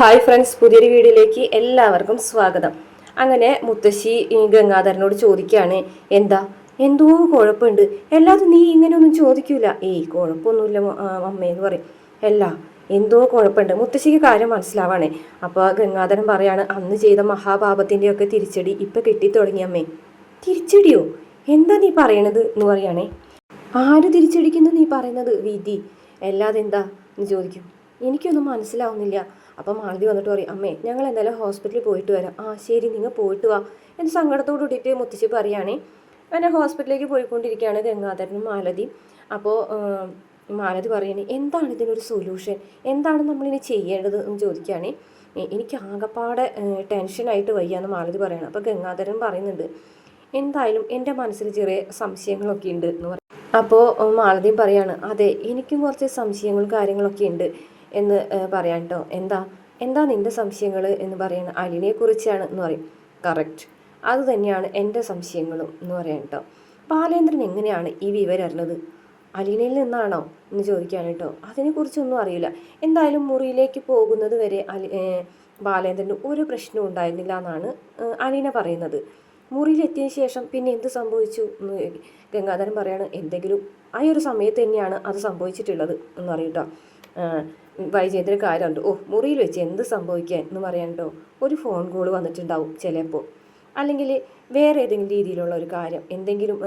Hi friends പുതിയൊരു വീഡിയോയിലേക്ക് എല്ലാവർക്കും സ്വാഗതം. അങ്ങനെ മുത്തശ്ശി ഗംഗാധരനോട് ചോദിക്കുകയാണ് എന്താ? എന്തോ കുഴപ്പമുണ്ട്? എല്ലാതും നീ ഇങ്ങനെയൊന്നും ചോദിക്കൂല? ഏയ് കുഴപ്പമൊന്നുമില്ല അമ്മയെന്ന് പറയും. അല്ല എന്തോ കുഴപ്പമുണ്ട്? മുത്തശ്ശിക്ക് കാര്യം മനസ്സിലാവാണേ. അപ്പോൾ ഗംഗാധരൻ പറയാണ് അന്ന് ചെയ്ത മഹാപാപത്തിന്റെയൊക്കെ തിരിച്ചടി ഇപ്പം കിട്ടിത്തുടങ്ങി അമ്മേ. തിരിച്ചടിയോ? എന്താ നീ പറയണത്? എന്ന് പറയുകയാണേ ആര് തിരിച്ചടിക്കുന്നു നീ പറയുന്നത് വിധി? അല്ലാതെന്താ എന്ന് ചോദിക്കും. എനിക്കൊന്നും മനസ്സിലാവുന്നില്ല. അപ്പം മാളതി വന്നിട്ട് പറയും അമ്മേ ഞങ്ങൾ എന്തായാലും ഹോസ്പിറ്റലിൽ പോയിട്ട് വരാം. ആ ശരി നിങ്ങൾ പോയിട്ട് വാ. എന്ന് സങ്കടത്തോട് കൂടിയിട്ട് മുത്തശ്ശി പറയുകയാണേ അങ്ങനെ ഹോസ്പിറ്റലിലേക്ക് പോയിക്കൊണ്ടിരിക്കുകയാണ് ഗംഗാധരനും മാലതി. അപ്പോൾ മാലതി പറയണേ എന്താണ് ഇതിനൊരു സൊല്യൂഷൻ എന്താണ് നമ്മളിനി ചെയ്യേണ്ടത്? എന്ന് ചോദിക്കുകയാണേ. എനിക്ക് ആകെപ്പാടെ ടെൻഷനായിട്ട് ടെൻഷനായിട്ട് വയ്യാന്ന് മാലതി പറയണം. അപ്പോൾ ഗംഗാധരൻ പറയുന്നുണ്ട് എന്തായാലും എന്റെ മനസ്സിൽ ചെറിയ സംശയങ്ങളൊക്കെ ഉണ്ട് എന്ന് പറയും അപ്പോൾ മാലതിയും പറയാണ് അതെ എനിക്കും കുറച്ച് സംശയങ്ങളും കാര്യങ്ങളൊക്കെ ഉണ്ട്. എന്ന് പറയാൻ പറയാം കേട്ടോ എന്താ? എന്താ നിന്റെ സംശയങ്ങൾ എന്ന് പറയുന്ന അലിനെ കുറിച്ചാണ് എന്ന് പറയും. കറക്റ്റ്. അത് തന്നെയാണ് എന്റെ സംശയങ്ങളും എന്ന് പറയാൻ കേട്ടോ ബാലേന്ദ്രൻ എങ്ങനെയാണ് ഈ വിവരം അറിഞ്ഞത്? അലീനയിൽ നിന്നാണോ? എന്ന് ചോദിക്കാൻ കേട്ടോ അതിനെക്കുറിച്ചൊന്നും അറിയില്ല. എന്തായാലും മുറിയിലേക്ക് പോകുന്നത് വരെ അലി ബാലേന്ദ്രന് ഒരു പ്രശ്നവും ഉണ്ടായിരുന്നില്ല എന്നാണ് അലീന പറയുന്നത്. മുറിയിലെത്തിയ ശേഷം പിന്നെ എന്ത് സംഭവിച്ചു? എന്ന് ഗംഗാധരൻ പറയാണ് എന്തെങ്കിലും ആ ഒരു സമയത്ത് തന്നെയാണ് അത് സംഭവിച്ചിട്ടുള്ളത് എന്ന് പറയും കേട്ടോ വൈജയന്തിന് കാര്യമുണ്ട്. ഓ മുറിയിൽ വെച്ച് എന്ത് സംഭവിക്കാൻ എന്ന് പറയണ്ടോ ഒരു ഫോൺ കോൾ വന്നിട്ടുണ്ടാവും ചിലപ്പോൾ. അല്ലെങ്കിൽ വേറെ ഏതെങ്കിലും രീതിയിലുള്ള ഒരു കാര്യം എന്തെങ്കിലും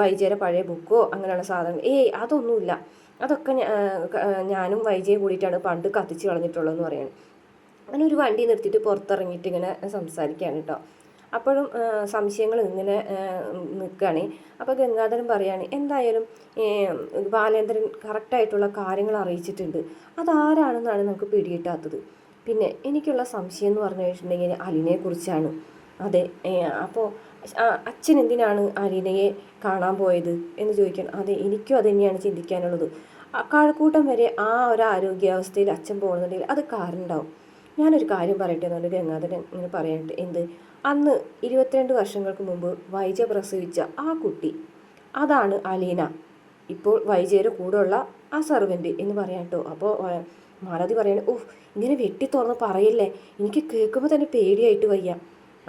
വൈജയുടെ പഴയ ബുക്കോ അങ്ങനെയുള്ള സാധനങ്ങൾ ഏയ് അതൊന്നുമില്ല. അതൊക്കെ ഞാനും വൈജയെ കൂടിയിട്ടാണ് പണ്ട് കത്തിച്ച് കളഞ്ഞിട്ടുള്ളതെന്ന് പറയുന്നത് അങ്ങനെ ഒരു വണ്ടി നിർത്തിയിട്ട് പുറത്തിറങ്ങിയിട്ട് ഇങ്ങനെ സംസാരിക്കുകയാണ് കേട്ടോ. അപ്പോഴും സംശയങ്ങൾ ഇങ്ങനെ നിൽക്കുകയാണ്. അപ്പോൾ ഗംഗാധരൻ പറയാണ് എന്തായാലും ബാലേന്ദ്രൻ കറക്റ്റായിട്ടുള്ള കാര്യങ്ങൾ അറിയിച്ചിട്ടുണ്ട്. അതാരാണെന്നാണ് നമുക്ക് പിടികിട്ടാത്തത്. പിന്നെ എനിക്കുള്ള സംശയം എന്ന് പറഞ്ഞു കഴിഞ്ഞിട്ടുണ്ടെങ്കിൽ അലിനെക്കുറിച്ചാണ് അതെ അപ്പോൾ അച്ഛൻ എന്തിനാണ് അലീനയെ കാണാൻ പോയത് എന്ന് ചോദിക്കണം അതെ എനിക്കും അത് തന്നെയാണ് ചിന്തിക്കാനുള്ളത്. കാഴക്കൂട്ടം വരെ ആ ഒരു ആരോഗ്യാവസ്ഥയിൽ അച്ഛൻ പോകുന്നുണ്ടെങ്കിൽ അത് കാരണം ഉണ്ടാവും. ഞാനൊരു കാര്യം പറയട്ടെ എന്നുകൊണ്ട് ഗംഗാധരൻ ഇങ്ങനെ പറയട്ടെ. എന്ത്? അന്ന് ഇരുപത്തിരണ്ട് വർഷങ്ങൾക്ക് മുമ്പ് വൈജ പ്രസവിച്ച ആ കുട്ടി അതാണ് അലീന. ഇപ്പോൾ വൈജയുടെ കൂടെയുള്ള ആ സർവന്റ് എന്ന് പറയാം കേട്ടോ അപ്പോൾ മാലതി പറയണ ഓഹ് ഇങ്ങനെ വെട്ടി തുറന്ന് പറയില്ലേ? എനിക്ക് കേൾക്കുമ്പോൾ തന്നെ പേടിയായിട്ട് വയ്യ.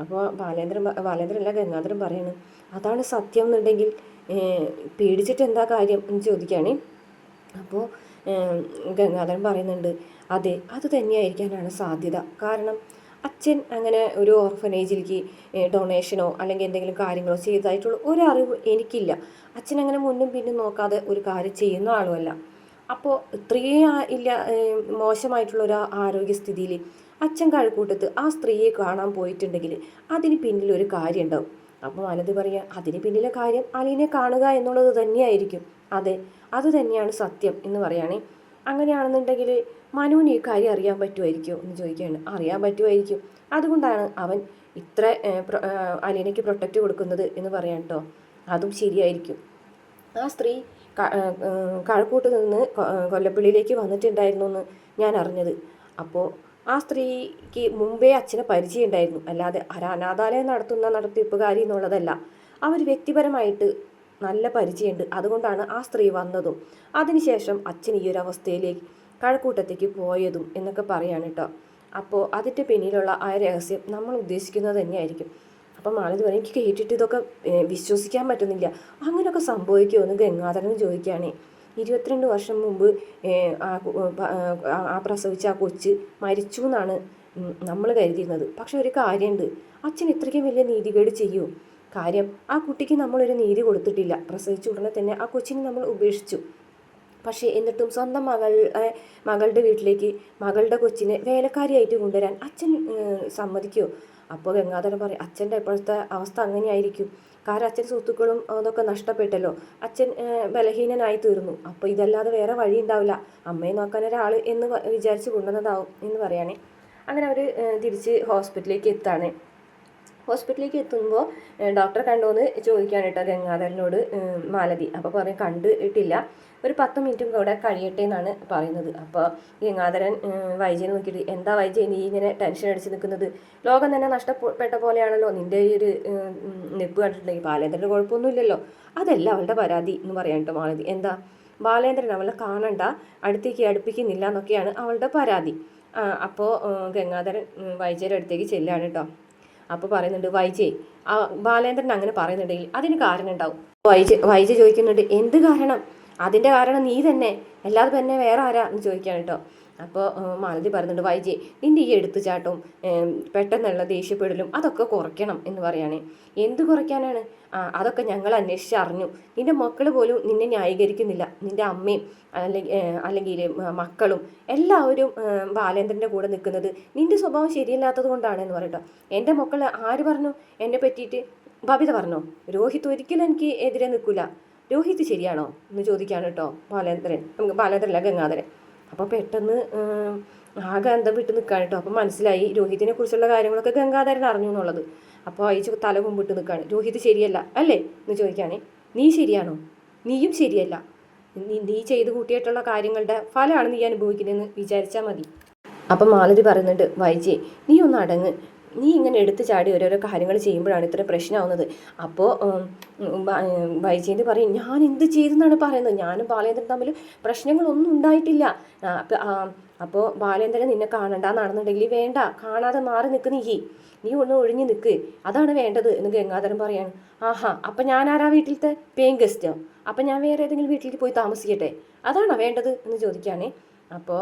അപ്പോൾ ബാലേന്ദ്രൻ ബാലേന്ദ്രനല്ല ഗംഗാധരൻ പറയാണ് അതാണ് സത്യം എന്നുണ്ടെങ്കിൽ പേടിച്ചിട്ട് എന്താ കാര്യം? എന്ന് ചോദിക്കുകയാണേ അപ്പോൾ ഗംഗാധരൻ പറയുന്നുണ്ട് അതെ അത് തന്നെയായിരിക്കാനാണ് സാധ്യത. കാരണം അച്ഛൻ അങ്ങനെ ഒരു ഓർഫനേജിലേക്ക് ഡൊണേഷനോ അല്ലെങ്കിൽ എന്തെങ്കിലും കാര്യങ്ങളോ ചെയ്തതായിട്ടുള്ള ഒരു അറിവ് എനിക്കില്ല. അച്ഛൻ അങ്ങനെ മുന്നും പിന്നും നോക്കാതെ ഒരു കാര്യം ചെയ്യുന്ന ആളുമല്ല. അപ്പോൾ ഇത്രയും ഇല്ല മോശമായിട്ടുള്ള ഒരു ആരോഗ്യസ്ഥിതിയിൽ അച്ഛൻ കഴക്കൂട്ടത്ത് ആ സ്ത്രീയെ കാണാൻ പോയിട്ടുണ്ടെങ്കിൽ അതിന് പിന്നിൽ ഒരു കാര്യം ഉണ്ടാവും അപ്പോൾ അനത് പറയുക അതിന് പിന്നിലെ കാര്യം അലീനെ കാണുക എന്നുള്ളത് തന്നെയായിരിക്കും. അതെ അത് തന്നെയാണ് സത്യം എന്ന് പറയുകയാണെ അങ്ങനെയാണെന്നുണ്ടെങ്കിൽ മനുവിന് ഈ കാര്യം അറിയാൻ പറ്റുമായിരിക്കുമോ എന്ന് ചോദിക്കുകയാണ്. അറിയാൻ പറ്റുമായിരിക്കും. അതുകൊണ്ടാണ് അവൻ ഇത്ര അലീനയ്ക്ക് പ്രൊട്ടക്റ്റ് കൊടുക്കുന്നത് എന്ന് പറയാം കേട്ടോ അതും ശരിയായിരിക്കും. ആ സ്ത്രീ കഴക്കൂട്ട് നിന്ന് കൊല്ലപ്പള്ളിയിലേക്ക് വന്നിട്ടുണ്ടായിരുന്നു എന്ന് ഞാൻ അറിഞ്ഞത്. അപ്പോൾ ആ സ്ത്രീക്ക് മുമ്പേ അച്ഛനെ പരിചയം ഉണ്ടായിരുന്നു അല്ലാതെ അനാഥാലയം നടത്തുന്ന നടത്തിപ്പുകാരി എന്നുള്ളതല്ല. അവർ വ്യക്തിപരമായിട്ട് നല്ല പരിചയമുണ്ട്. അതുകൊണ്ടാണ് ആ സ്ത്രീ വന്നതും. അതിനുശേഷം അച്ഛൻ ഈ ഒരു അവസ്ഥയിലേക്ക് കഴക്കൂട്ടത്തേക്ക് പോയതും എന്നൊക്കെ പറയാണ് കേട്ടോ അപ്പോൾ അതിന്റെ പിന്നിലുള്ള ആ രഹസ്യം നമ്മൾ ഉദ്ദേശിക്കുന്നത് തന്നെയായിരിക്കും. അപ്പം മാലതി പറയും എനിക്ക് കേട്ടിട്ട് ഇതൊക്കെ വിശ്വസിക്കാൻ പറ്റുന്നില്ല. അങ്ങനെയൊക്കെ സംഭവിക്കുമോ എന്ന് ഗംഗാധരൻ ചോദിക്കുകയാണേ. ഇരുപത്തിരണ്ട് വർഷം മുമ്പ് ആ പ്രസവിച്ച ആ കൊച്ച് മരിച്ചു എന്നാണ് നമ്മൾ കരുതിയിരുന്നത്. പക്ഷെ ഒരു കാര്യമുണ്ട്. അച്ഛൻ ഇത്രയ്ക്കും വലിയ നീതികേട് ചെയ്യുമോ കാര്യം ആ കുട്ടിക്ക് നമ്മളൊരു നീതി കൊടുത്തിട്ടില്ല. പ്രസവിച്ച ഉടനെ തന്നെ ആ കൊച്ചിനെ നമ്മൾ ഉപേക്ഷിച്ചു. പക്ഷേ എന്നിട്ടും സ്വന്തം മകൾ മകളുടെ വീട്ടിലേക്ക് മകളുടെ കൊച്ചിനെ വേലക്കാരിയായിട്ട് കൊണ്ടുവരാൻ അച്ഛൻ സമ്മതിക്കുമോ അപ്പോൾ ഗംഗാധരൻ പറയും അച്ഛന്റെ ഇപ്പോഴത്തെ അവസ്ഥ അങ്ങനെയായിരിക്കും. കാരണം അച്ഛൻ സ്വത്തുക്കളും അതൊക്കെ നഷ്ടപ്പെട്ടല്ലോ. അച്ഛൻ ബലഹീനനായി തീർന്നു. അപ്പോൾ ഇതല്ലാതെ വേറെ വഴി ഉണ്ടാവില്ല. അമ്മയെ നോക്കാൻ ഒരാൾ എന്ന് വിചാരിച്ച് കൊണ്ടുവന്നതാവും എന്ന് പറയുകയാണെ അങ്ങനെ അവർ തിരിച്ച് ഹോസ്പിറ്റലിലേക്ക് എത്താണ്. ഹോസ്പിറ്റലിലേക്ക് എത്തുമ്പോൾ ഡോക്ടറെ കണ്ടോന്ന് ചോദിക്കാൻ കേട്ടോ ഗംഗാധരനോട് മാലതി. അപ്പോൾ പറയും കണ്ടിട്ടില്ല. ഒരു പത്ത് മിനിറ്റും കൂടെ കഴിയട്ടെ എന്നാണ് പറയുന്നത്. അപ്പോൾ ഗംഗാധരൻ വൈജയെ നോക്കിയിട്ട് എന്താ വൈജയ് നീ ഇങ്ങനെ ടെൻഷൻ അടിച്ച് നിൽക്കുന്നത്? ലോകം തന്നെ നഷ്ടപ്പെട്ട പോലെയാണല്ലോ നിന്റെ ഈ ഒരു നിപ്പ് കണ്ടിട്ടുണ്ടെങ്കിൽ. ബാലേന്ദ്രന്റെ കുഴപ്പമൊന്നുമില്ലല്ലോ. അതല്ല അവളുടെ പരാതി എന്ന് പറയാൻ കേട്ടോ മാലതി. എന്താ? ബാലേന്ദ്രൻ അവളെ കാണണ്ട അടുത്തേക്ക് അടുപ്പിക്കുന്നില്ല എന്നൊക്കെയാണ് അവളുടെ പരാതി. അപ്പോൾ ഗംഗാധരൻ വൈജയുടെ അടുത്തേക്ക് ചെല്ലാണ് കേട്ടോ അപ്പോൾ പറയുന്നുണ്ട് വൈജയ് ആ ബാലേന്ദ്രൻ അങ്ങനെ പറയുന്നുണ്ടെങ്കിൽ അതിന് കാരണം ഉണ്ടാവും വൈജ വൈജ ചോദിക്കുന്നുണ്ട് എന്ത് കാരണം? അതിന്റെ കാരണം നീ തന്നെ അല്ലാതെ തന്നെ വേറെ ആരാ എന്ന് ചോദിക്കുകയാണ് കേട്ടോ. അപ്പോൾ മാലതി പറയുന്നുണ്ട് വൈജി നിന്റെ ഈ എടുത്തുചാട്ടവും പെട്ടെന്നുള്ള ദേഷ്യപ്പെടലും അതൊക്കെ കുറയ്ക്കണം എന്ന് പറയുകയാണ് എന്ത് കുറയ്ക്കാനാണ്? ആ അതൊക്കെ ഞങ്ങൾ അന്വേഷിച്ച് അറിഞ്ഞു. നിന്റെ മക്കൾ പോലും നിന്നെ ന്യായീകരിക്കുന്നില്ല. നിന്റെ അമ്മയും അല്ലെങ്കിൽ അല്ലെങ്കിൽ മക്കളും എല്ലാവരും ബാലേന്ദ്രന്റെ കൂടെ നിൽക്കുന്നത് നിന്റെ സ്വഭാവം ശരിയല്ലാത്തത് കൊണ്ടാണ് എന്ന് പറയട്ടോ. എന്റെ മക്കൾ ആര് പറഞ്ഞു? എന്നെ പറ്റിയിട്ട് ബബിത പറഞ്ഞോ? രോഹിത് ഒരിക്കലും എനിക്ക് എതിരെ നിൽക്കില്ല രോഹിത് ശരിയാണോ? എന്ന് ചോദിക്കാണ് കേട്ടോ ബാലേന്ദ്രൻ. നമുക്ക് ബാലേന്ദ്രൻ അല്ല ഗംഗാധരൻ. അപ്പോൾ പെട്ടെന്ന് ആകെ അന്തം വിട്ട് നിൽക്കുകയാണ് കേട്ടോ. അപ്പോൾ മനസ്സിലായി രോഹിതിനെ കുറിച്ചുള്ള കാര്യങ്ങളൊക്കെ ഗംഗാധരൻ അറിഞ്ഞു എന്നുള്ളത്. അപ്പോൾ അയച്ചു തല മുമ്പിട്ട് നിൽക്കുകയാണ് രോഹിത് ശരിയല്ല അല്ലേ? എന്ന് ചോദിക്കുകയാണെ നീ ശരിയാണോ? നീയും ശരിയല്ല. നീ നീ ചെയ്ത് കൂട്ടിയിട്ടുള്ള കാര്യങ്ങളുടെ ഫലമാണ് നീ അനുഭവിക്കുന്നതെന്ന് വിചാരിച്ചാൽ മതി. അപ്പം മാലതി പറയുന്നുണ്ട് വൈജി നീ ഒന്ന് അടങ്ങ്. നീ ഇങ്ങനെ എടുത്തു ചാടി ഓരോരോ കാര്യങ്ങൾ ചെയ്യുമ്പോഴാണ് ഇത്ര പ്രശ്നമാവുന്നത്. അപ്പോൾ വൈജയന്തി പറയും ഞാൻ എന്ത് ചെയ്തെന്നാണ് പറയുന്നത്? ഞാനും ബാലേന്ദ്രൻ തമ്മിൽ പ്രശ്നങ്ങളൊന്നും ഉണ്ടായിട്ടില്ല. അപ്പോൾ ബാലേന്ദ്രൻ നിന്നെ കാണണ്ട നടന്നുണ്ടെങ്കിൽ വേണ്ട. കാണാതെ മാറി നിൽക്ക് നീ. നീ ഒന്ന് ഒഴിഞ്ഞു നിൽക്ക് അതാണ് വേണ്ടത് എന്ന് ഗംഗാധരൻ പറയാണ്. ആഹാ അപ്പം ഞാൻ ആരാ വീട്ടിലത്തെ? പേയിങ് ഗസ്റ്റോ അപ്പം ഞാൻ വേറെ ഏതെങ്കിലും വീട്ടിലേക്ക് പോയി താമസിക്കട്ടെ. അതാണോ വേണ്ടത്? എന്ന് ചോദിക്കുകയാണേ അപ്പോൾ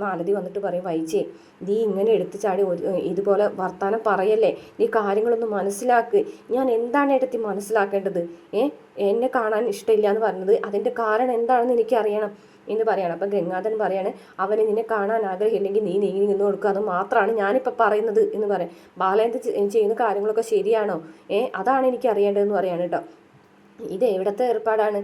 മാലതി വന്നിട്ട് പറയും വൈജേ നീ ഇങ്ങനെ എടുത്തു ചാടി ഇതുപോലെ വർത്താനം പറയല്ലേ? നീ കാര്യങ്ങളൊന്ന് മനസ്സിലാക്ക്. ഞാൻ എന്താണ് എടുത്തി മനസ്സിലാക്കേണ്ടത്? ഏ എന്നെ കാണാൻ ഇഷ്ടമില്ല എന്ന് പറഞ്ഞത് അതിന്റെ കാരണം എന്താണെന്ന് എനിക്ക് അറിയണം എന്ന് പറയണം. അപ്പം ഗംഗാധരൻ പറയാണ് അവന് നിന്നെ കാണാൻ ആഗ്രഹമില്ലെങ്കിൽ നീ നീങ്ങി നിന്ന് കൊടുക്കുക. അത് മാത്രമാണ് ഞാനിപ്പോൾ പറയുന്നത്. എന്ന് പറയാം. ബാലേന്ദ്ര ചെയ്യുന്ന കാര്യങ്ങളൊക്കെ ശരിയാണോ? ഏ അതാണ് എനിക്ക് അറിയേണ്ടതെന്ന് പറയാണ് കേട്ടോ. ഇത് എവിടത്തെ ഏർപ്പാടാണ്?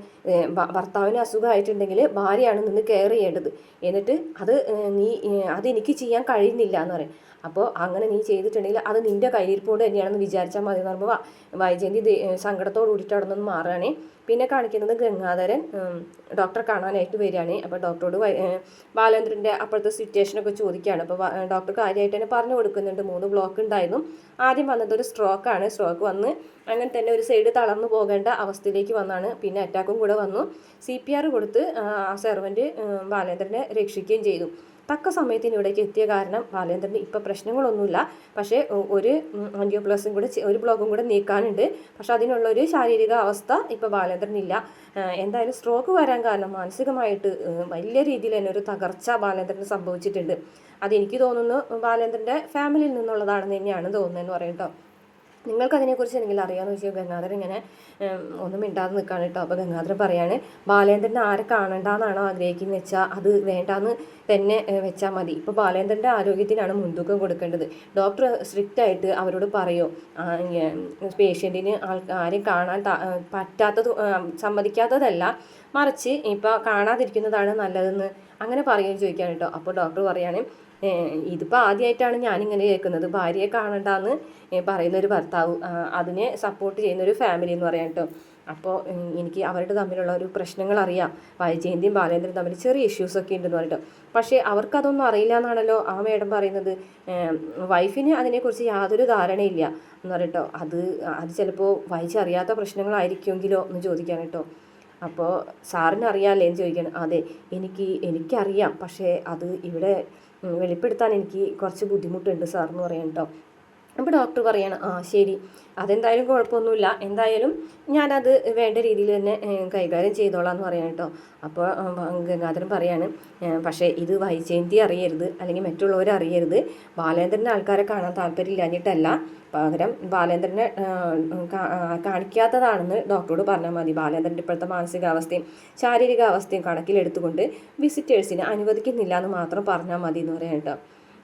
ഭർത്താവിന് അസുഖമായിട്ടുണ്ടെങ്കിൽ ഭാര്യയാണ് നിന്ന് കെയർ ചെയ്യേണ്ടത്. എന്നിട്ട് അത് നീ അതെനിക്ക് ചെയ്യാൻ കഴിയുന്നില്ല എന്ന് പറയും. അപ്പോൾ അങ്ങനെ നീ ചെയ്തിട്ടുണ്ടെങ്കിൽ അത് നിന്റെ കയ്യിരിപ്പോട് തന്നെയാണെന്ന് വിചാരിച്ചാൽ മതി എന്ന് പറയുമ്പോൾ വൈജയന്തി സങ്കടത്തോട് കൂടിയിട്ട് അവിടെ നിന്ന് മാറുകയാണേ. പിന്നെ കാണിക്കുന്നത് ഗംഗാധരൻ ഡോക്ടർ കാണാനായിട്ട് വരികയാണ്. അപ്പോൾ ഡോക്ടറോട് ബാലചന്ദ്രന്റെ അപ്പോഴത്തെ സിറ്റുവേഷനൊക്കെ ചോദിക്കുകയാണ്. അപ്പോൾ ഡോക്ടർ കാര്യമായിട്ട് തന്നെ പറഞ്ഞു കൊടുക്കുന്നുണ്ട്. മൂന്ന് ബ്ലോക്ക് ഉണ്ടായിരുന്നു. ആദ്യം വന്നത് ഒരു സ്ട്രോക്കാണ് സ്ട്രോക്ക് വന്ന് അങ്ങനെ തന്നെ ഒരു സൈഡ് തളർന്നു പോകേണ്ട അവസ്ഥയിലേക്ക് വന്നാണ്. പിന്നെ അറ്റാക്കും കൂടെ വന്നു. സി പി ആർ കൊടുത്ത് ആ സെർവന്റ് ബാലേന്ദ്രനെ രക്ഷിക്കുകയും ചെയ്തു. തക്ക സമയത്തിന് ഇവിടേക്ക് എത്തിയ കാരണം ബാലേന്ദ്രന് ഇപ്പം പ്രശ്നങ്ങളൊന്നുമില്ല. പക്ഷേ ഒരു ഒരു പ്ലസും കൂടെ ഒരു ബ്ലോക്കും കൂടെ നീക്കാനുണ്ട്. പക്ഷേ അതിനുള്ളൊരു ശാരീരിക അവസ്ഥ ഇപ്പോൾ ബാലേന്ദ്രനില്ല എന്തായാലും സ്ട്രോക്ക് വരാൻ കാരണം മാനസികമായിട്ട് വലിയ രീതിയിൽ തന്നെ ഒരു തകർച്ച ബാലേന്ദ്രന് സംഭവിച്ചിട്ടുണ്ട്. അതെനിക്ക് തോന്നുന്നു ബാലേന്ദ്രന്റെ ഫാമിലിയിൽ നിന്നുള്ളതാണെന്ന് തന്നെയാണ് തോന്നുന്നതെന്ന് പറയും നിങ്ങൾക്ക് അതിനെക്കുറിച്ച് എന്തെങ്കിലും അറിയാമെന്ന് വെച്ചാൽ ഗംഗാധരൻ ഇങ്ങനെ ഒന്നും മിണ്ടാതെ നിൽക്കുകയാണ് കേട്ടോ. അപ്പോൾ ഗംഗാധരൻ പറയാണ് ബാലേന്ദ്രൻ ആരെ കാണണ്ടെന്നാണോ ആഗ്രഹിക്കുന്നത് വെച്ചാൽ അത് വേണ്ടാന്ന് തന്നെ വെച്ചാൽ മതി. ഇപ്പോൾ ബാലേന്ദ്രന്റെ ആരോഗ്യത്തിനാണ് മുൻതൂക്കം കൊടുക്കേണ്ടത്. ഡോക്ടർ സ്ട്രിക്റ്റ് ആയിട്ട് അവരോട് പറയോ പേഷ്യന്റിന് ആൾ ആരെയും കാണാൻ പറ്റാത്തത് സമ്മതിക്കാത്തതല്ല മറിച്ച് ഇപ്പോൾ കാണാതിരിക്കുന്നതാണ് നല്ലതെന്ന് അങ്ങനെ പറയുകയും ചോദിക്കാൻ കേട്ടോ. അപ്പോൾ ഡോക്ടർ പറയാണ് ഏഹ് ഇതിപ്പോൾ ആദ്യമായിട്ടാണ് ഞാനിങ്ങനെ കേൾക്കുന്നത്. ഭാര്യയെ കാണണ്ടെന്ന് പറയുന്ന ഒരു ഭർത്താവ് അതിനെ സപ്പോർട്ട് ചെയ്യുന്ന ഒരു ഫാമിലി എന്ന് പറയാം കേട്ടോ അപ്പോൾ എനിക്ക് അവരുടെ തമ്മിലുള്ള ഒരു പ്രശ്നങ്ങൾ അറിയാം. വൈജയന്തിയും ബാലേന്ദ്രനും തമ്മിൽ ചെറിയ ഇഷ്യൂസ് ഒക്കെ ഉണ്ടെന്ന് പറഞ്ഞിട്ട്. പക്ഷേ അവർക്കതൊന്നും അറിയില്ല എന്നാണല്ലോ ആ മേഡം പറയുന്നത്. വൈഫിന് അതിനെക്കുറിച്ച് യാതൊരു ധാരണയില്ല എന്ന് പറഞ്ഞിട്ടോ അത് അത് ചിലപ്പോൾ വൈജ അറിയാത്ത പ്രശ്നങ്ങളായിരിക്കുമെങ്കിലോ എന്ന് ചോദിക്കാൻ കേട്ടോ അപ്പോൾ സാറിന് അറിയാമല്ലേ എന്ന് ചോദിക്കണം. അതെ എനിക്ക് എനിക്കറിയാം. പക്ഷേ അത് ഇവിടെ വെളിപ്പെടുത്താൻ എനിക്ക് കുറച്ച് ബുദ്ധിമുട്ടുണ്ട് സാർ എന്ന് പറയാം കേട്ടോ അപ്പോൾ ഡോക്ടർ പറയാണ് ആ ശരി. അതെന്തായാലും കുഴപ്പമൊന്നുമില്ല. എന്തായാലും ഞാനത് വേണ്ട രീതിയിൽ തന്നെ കൈകാര്യം ചെയ്തോളാം എന്ന് പറയാം കേട്ടോ അപ്പോൾ ഗംഗാധരൻ പറയാണ് പക്ഷേ ഇത് വൈജയന്തി അറിയരുത്. അല്ലെങ്കിൽ മറ്റുള്ളവർ അറിയരുത്. ബാലേന്ദ്രന്റെ ആൾക്കാരെ കാണാൻ താല്പര്യമില്ലാഞ്ഞിട്ടല്ല. പകരം ബാലേന്ദ്രനെ കാണിക്കാത്തതാണെന്ന് ഡോക്ടറോട് പറഞ്ഞാൽ മതി. ബാലേന്ദ്രന്റെ ഇപ്പോഴത്തെ മാനസികാവസ്ഥയും ശാരീരികാവസ്ഥയും കണക്കിലെടുത്തുകൊണ്ട് വിസിറ്റേഴ്സിനെ അനുവദിക്കുന്നില്ല എന്ന് മാത്രം പറഞ്ഞാൽ മതി എന്ന് പറയാം കേട്ടോ.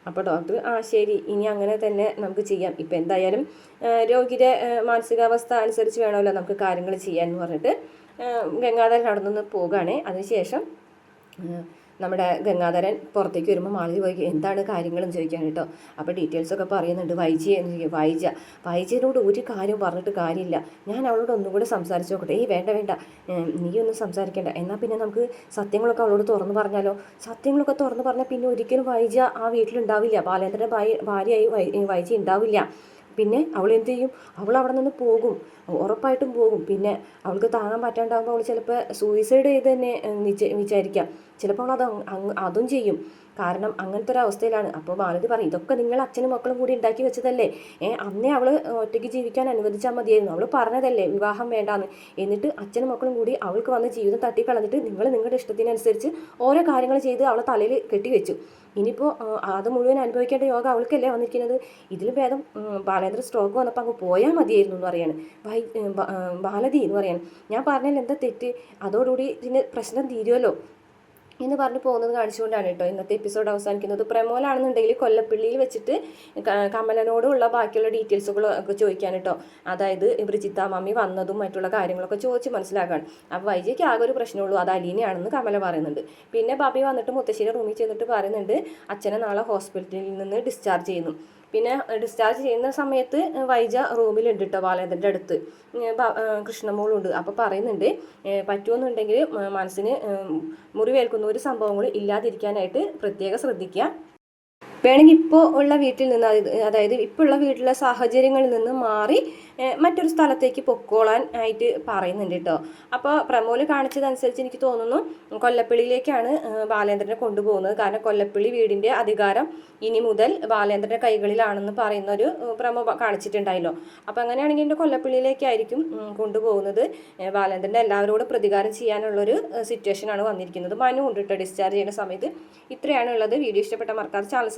അപ്പോൾ ഡോക്ടർ ആ ശരി ഇനി അങ്ങനെ തന്നെ നമുക്ക് ചെയ്യാം. ഇപ്പം എന്തായാലും രോഗിയുടെ മാനസികാവസ്ഥ അനുസരിച്ച് വേണമല്ലോ നമുക്ക് കാര്യങ്ങൾ ചെയ്യാൻ എന്ന് പറഞ്ഞിട്ട് ഗംഗാധരൻ അവിടെ നിന്ന് പോവുകയാണ് അതിനുശേഷം നമ്മുടെ ഗംഗാധരൻ പുറത്തേക്ക് വരുമ്പോൾ മാളി പോയി എന്താണ് കാര്യങ്ങളും ചോദിക്കാൻ കേട്ടോ. അപ്പോൾ ഡീറ്റെയിൽസ് ഒക്കെ പറയുന്നുണ്ട് വൈജി എന്ന് ചോദിക്കും. വൈജ വൈജയനോട് ഒരു കാര്യം പറഞ്ഞിട്ട് കാര്യമില്ല. ഞാൻ അവളോട് ഒന്നും കൂടെ സംസാരിച്ച് നോക്കട്ടെ. ഏയ് വേണ്ട വേണ്ട. നീ ഒന്നും സംസാരിക്കേണ്ട. എന്നാൽ പിന്നെ നമുക്ക് സത്യങ്ങളൊക്കെ അവളോട് തുറന്നു പറഞ്ഞാലോ? സത്യങ്ങളൊക്കെ തുറന്നു പറഞ്ഞാൽ പിന്നെ ഒരിക്കലും വൈജ ആ വീട്ടിലുണ്ടാവില്ല. ബാലേന്ദ്രന്റെ ഭാര്യ ഭാര്യയായി വൈജി ഉണ്ടാവില്ല. പിന്നെ അവൾ എന്ത് ചെയ്യും? അവൾ അവിടെ നിന്ന് പോകും. ഉറപ്പായിട്ടും പോകും. പിന്നെ അവൾക്ക് താങ്ങാൻ പറ്റാണ്ടാകുമ്പോൾ അവൾ ചിലപ്പോൾ സൂയിസൈഡ് ചെയ്ത് തന്നെ വിചാരിക്കാം. ചിലപ്പോൾ അത് അതും ചെയ്യും. കാരണം അങ്ങനത്തെ ഒരു അവസ്ഥയിലാണ് അപ്പോൾ മാലതി പറയും ഇതൊക്കെ നിങ്ങൾ അച്ഛനും മക്കളും കൂടി ഉണ്ടാക്കി വെച്ചതല്ലേ? ഏ അന്നേ അവൾ ഒറ്റയ്ക്ക് ജീവിക്കാൻ അനുവദിച്ചാൽ മതിയായിരുന്നു. അവൾ പറഞ്ഞതല്ലേ വിവാഹം വേണ്ടാന്ന്. എന്നിട്ട് അച്ഛനും മക്കളും കൂടി അവൾക്ക് വന്ന് ജീവിതം തട്ടിക്കളഞ്ഞിട്ട് നിങ്ങൾ നിങ്ങളുടെ ഇഷ്ടത്തിനനുസരിച്ച് ഓരോ കാര്യങ്ങൾ ചെയ്ത് അവളെ തലയിൽ കെട്ടിവെച്ചു. ഇനിയിപ്പോൾ അത് മുഴുവൻ അനുഭവിക്കേണ്ട യോഗ അവൾക്കല്ലേ വന്നിരിക്കുന്നത്? ഇതിൽ ഭേദം ബാലേന്ദ്ര സ്ട്രോക്ക് വന്നപ്പോൾ അങ്ങ് പോയാൽ മതിയായിരുന്നു എന്ന് പറയാണ്. വൈ ബാലതി എന്ന് പറയാണ്. ഞാൻ പറഞ്ഞതിൽ എന്താ തെറ്റ്? അതോടുകൂടി പിന്നെ പ്രശ്നം തീരുമല്ലോ എന്ന് പറഞ്ഞ് പോകുന്നത് കാണിച്ചുകൊണ്ടാണ് കേട്ടോ ഇന്നത്തെ എപ്പിസോഡ് അവസാനിക്കുന്നത്. പ്രമോലാണെന്നുണ്ടെങ്കിൽ കൊല്ലപ്പള്ളിയിൽ വെച്ചിട്ട് കമലനോടുള്ള ബാക്കിയുള്ള ഡീറ്റെയിൽസുകളൊക്കെ ചോദിക്കാൻ കേട്ടോ. അതായത് ബ്രിജിത്ത മമ്മി വന്നതും മറ്റുള്ള കാര്യങ്ങളൊക്കെ ചോദിച്ച് മനസ്സിലാക്കാൻ. അപ്പോൾ വൈജയ്ക്ക് ആകെ ഒരു പ്രശ്നമുള്ളൂ. അത് അലീനയാണെന്ന് കമല പറയുന്നുണ്ട്. പിന്നെ ബാബി വന്നിട്ട് മുത്തശ്ശേരി റൂമിൽ ചെന്നിട്ട് പറയുന്നുണ്ട് അച്ഛനെ നാളെ ഹോസ്പിറ്റലിൽ നിന്ന് ഡിസ്ചാർജ് ചെയ്യുന്നു. പിന്നെ ഡിസ്ചാർജ് ചെയ്യുന്ന സമയത്ത് വൈജ റൂമിലുണ്ട് കേട്ടോ ബാലേന്ദ്രന്റെ അടുത്ത്. കൃഷ്ണമോളുണ്ട്. അപ്പോൾ പറയുന്നുണ്ട് പറ്റുമെന്നുണ്ടെങ്കിൽ മനസ്സിന് മുറിവേൽക്കുന്ന ഒരു സംഭവങ്ങൾ ഇല്ലാതിരിക്കാനായിട്ട് പ്രത്യേകം ശ്രദ്ധിക്കുക. വേണമെങ്കിൽ ഇപ്പോൾ ഉള്ള വീട്ടിൽ നിന്ന് അതായത് ഇപ്പോൾ ഉള്ള വീട്ടിലെ സാഹചര്യങ്ങളിൽ നിന്ന് മാറി മറ്റൊരു സ്ഥലത്തേക്ക് പൊക്കോളാൻ ആയിട്ട് പറയുന്നുണ്ട് കേട്ടോ. അപ്പോൾ പ്രമോൽ കാണിച്ചതനുസരിച്ച് എനിക്ക് തോന്നുന്നു കൊല്ലപ്പള്ളിയിലേക്കാണ് ബാലേന്ദ്രനെ കൊണ്ടുപോകുന്നത്. കാരണം കൊല്ലപ്പള്ളി വീടിന്റെ അധികാരം ഇനി മുതൽ ബാലേന്ദ്രന്റെ കൈകളിലാണെന്ന് പറയുന്ന ഒരു പ്രമോ കാണിച്ചിട്ടുണ്ടായല്ലോ. അപ്പോൾ അങ്ങനെയാണെങ്കിൽ എന്റെ കൊല്ലപ്പള്ളിയിലേക്കായിരിക്കും കൊണ്ടുപോകുന്നത്. ബാലേന്ദ്രന്റെ എല്ലാവരോടും പ്രതികാരം ചെയ്യാനുള്ളൊരു സിറ്റുവേഷനാണ് വന്നിരിക്കുന്നത്. മനു ഉണ്ട് ഡിസ്ചാർജ് ചെയ്യുന്ന സമയത്ത്. ഇത്രയാണ് ഉള്ളത്. വീഡിയോ ഇഷ്ടപ്പെട്ട മറക്കാതെ ചാനൽ